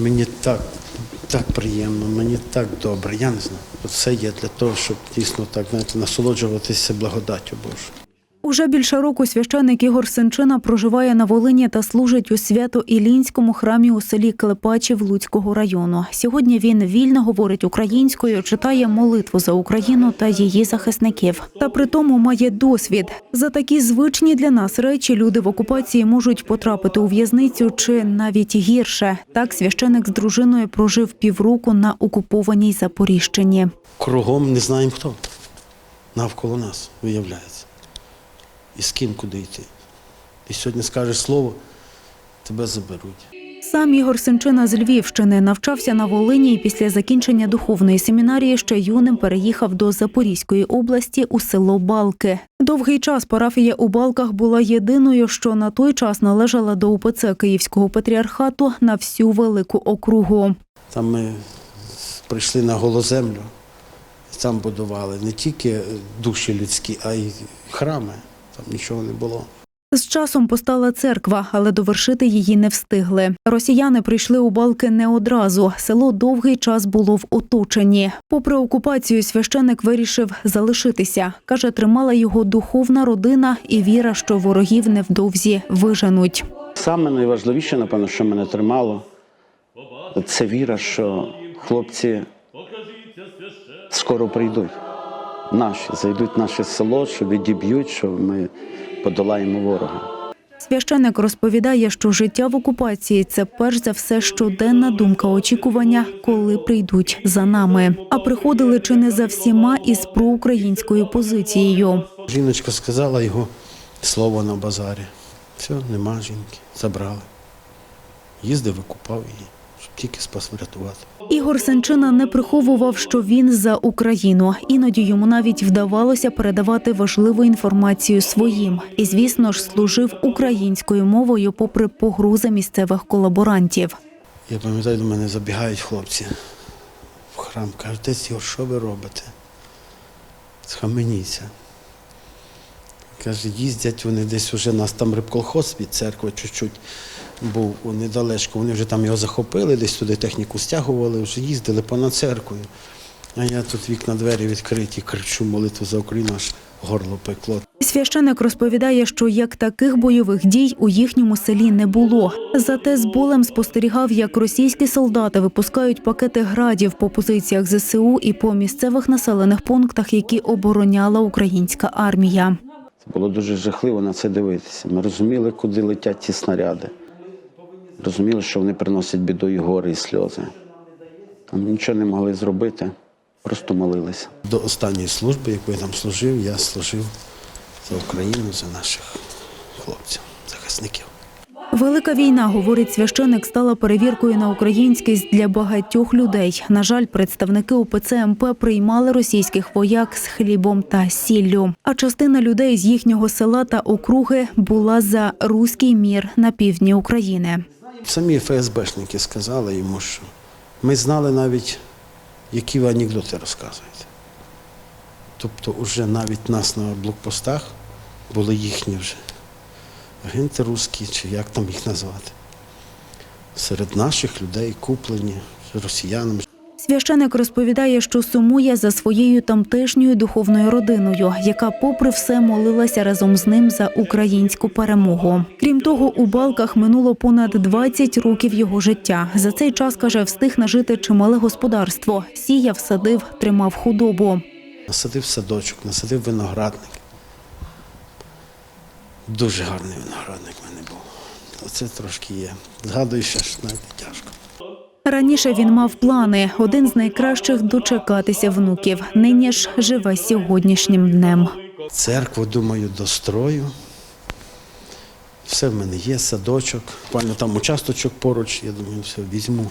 Мені так, так приємно, мені так добре. Я не знаю. Це є для того, щоб дійсно так знаєте, насолоджуватися благодаттю Божою. Уже більше року священик Ігор Сенчина проживає на Волині та служить у свято-Ілінському храмі у селі Клепачів Луцького району. Сьогодні він вільно говорить українською, читає молитву за Україну та її захисників. Та при тому має досвід. За такі звичні для нас речі люди в окупації можуть потрапити у в'язницю чи навіть гірше. Так священик з дружиною прожив півроку на окупованій Запоріжчині. Кругом не знаємо хто. Навколо нас виявляється. І з ким куди йти. І сьогодні скажеш слово, тебе заберуть. Сам Ігор Сенчина з Львівщини навчався на Волині і після закінчення духовної семінарії ще юним переїхав до Запорізької області у село Балки. Довгий час парафія у Балках була єдиною, що на той час належала до УПЦ Київського патріархату на всю велику округу. Там ми прийшли на голоземлю, там будували не тільки душі людські, а й храми. Там нічого не було. З часом постала церква, але довершити її не встигли. Росіяни прийшли у балки не одразу. Село довгий час було в оточенні. Попри окупацію, священик вирішив залишитися. каже, тримала його духовна родина і віра, що ворогів невдовзі виженуть. Саме найважливіше, напевно, що мене тримало, це віра, що хлопці скоро прийдуть. Наші зайдуть в наше село, що відіб'ють, що ми подолаємо ворога. Священик розповідає, що життя в окупації це перш за все щоденна думка очікування, коли прийдуть за нами. А приходили чи не за всіма із проукраїнською позицією. Жіночка сказала його слово на базарі. Все, нема жінки, забрали. Їздив, викупав її, тільки спас врятувати. Ігор Сенчина не приховував, що він за Україну. Іноді йому навіть вдавалося передавати важливу інформацію своїм. І, звісно ж, служив українською мовою, попри погрози місцевих колаборантів. Я пам'ятаю, до мене забігають хлопці в храм, кажуть, отець Ігор, що ви робите? Схаменіться. Каже, їздять вони десь уже нас там рибколхоз від церкви чуть-чуть був недалечко. Вони вже там його захопили, десь туди техніку стягували, вже їздили понад церквою. А я тут вікна двері відкриті, кричу молитву за Україну, аж горло пекло. Священик розповідає, що як таких бойових дій у їхньому селі не було. Зате з болем спостерігав, як російські солдати випускають пакети градів по позиціях ЗСУ і по місцевих населених пунктах, які обороняла українська армія. Це було дуже жахливо на це дивитися. Ми розуміли, куди летять ці снаряди. Розуміли, що вони приносять біду і гори, і сльози. А ми нічого не могли зробити, просто молилися. До останньої служби, яку я там служив, я служив за Україну, за наших хлопців, захисників. Велика війна, говорить священик, стала перевіркою на українськість для багатьох людей. На жаль, представники УПЦ МП приймали російських вояк з хлібом та сіллю. А частина людей з їхнього села та округи була за руський мір на півдні України. Самі ФСБшники сказали йому, що ми знали навіть, які ви анекдоти розказуєте. Тобто, вже навіть нас на блокпостах були їхні вже агенти русські, чи як там їх назвати. Серед наших людей куплені росіянами. Священик розповідає, що сумує за своєю тамтешньою духовною родиною, яка, попри все, молилася разом з ним за українську перемогу. Крім того, у балках минуло понад 20 років його життя. За цей час каже, встиг нажити чимале господарство. Сіяв, садив, тримав худобу. Насадив садочок, насадив виноградник. Дуже гарний виноградник в мене був. Оце трошки є. Згадую, ж навіть тяжко. Раніше він мав плани. Один з найкращих дочекатися внуків. Нині ж живе сьогоднішнім днем. Церкву, думаю, дострою. Все в мене є, садочок. Буквально там участочок поруч, я думаю, все візьму.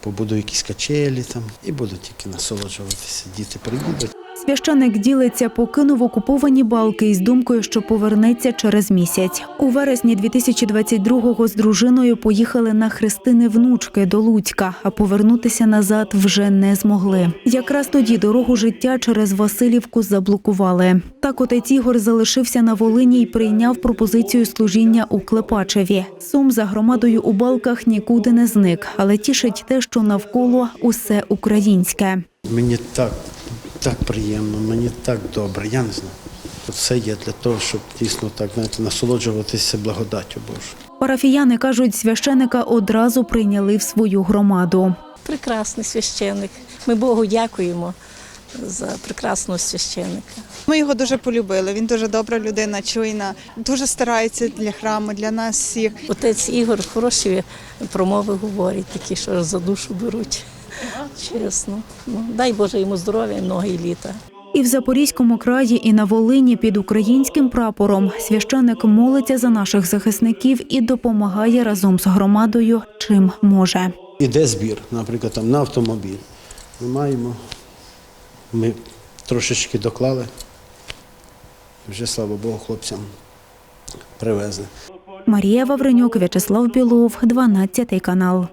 Побуду якісь качелі там і буду тільки насолоджуватися. Діти приїдуть. Священик ділиться, покинув окуповані балки із думкою, що повернеться через місяць. У вересні 2022-го з дружиною поїхали на хрестини внучки до Луцька, а повернутися назад вже не змогли. Якраз тоді дорогу життя через Васильівку заблокували. Так отець Ігор залишився на Волині і прийняв пропозицію служіння у Клепачеві. Сум за громадою у балках нікуди не зник, але тішить те, що навколо усе українське. Мені так, так приємно, мені так добре, я не знаю. Це є для того, щоб дійсно так знаєте, насолоджуватися благодаттю Божою. Парафіяни кажуть, священика одразу прийняли в свою громаду. прекрасний священник. Ми Богу дякуємо за прекрасного священника. Ми його дуже полюбили. Він дуже добра людина, чуйна, дуже старається для храму, для нас всіх. Отець Ігор хороші промови говорить, такі, що за душу беруть. Чесно. Ну, дай Боже йому здоров'я і многі літа. І в Запорізькому краї, і на Волині під українським прапором священик молиться за наших захисників і допомагає разом з громадою, чим може. Іде збір, наприклад, там на автомобіль. Ми маємо, ми трошечки доклали. Вже, слава Богу, хлопцям привезли. Марія Вавренюк, В'ячеслав Білов, 12 канал.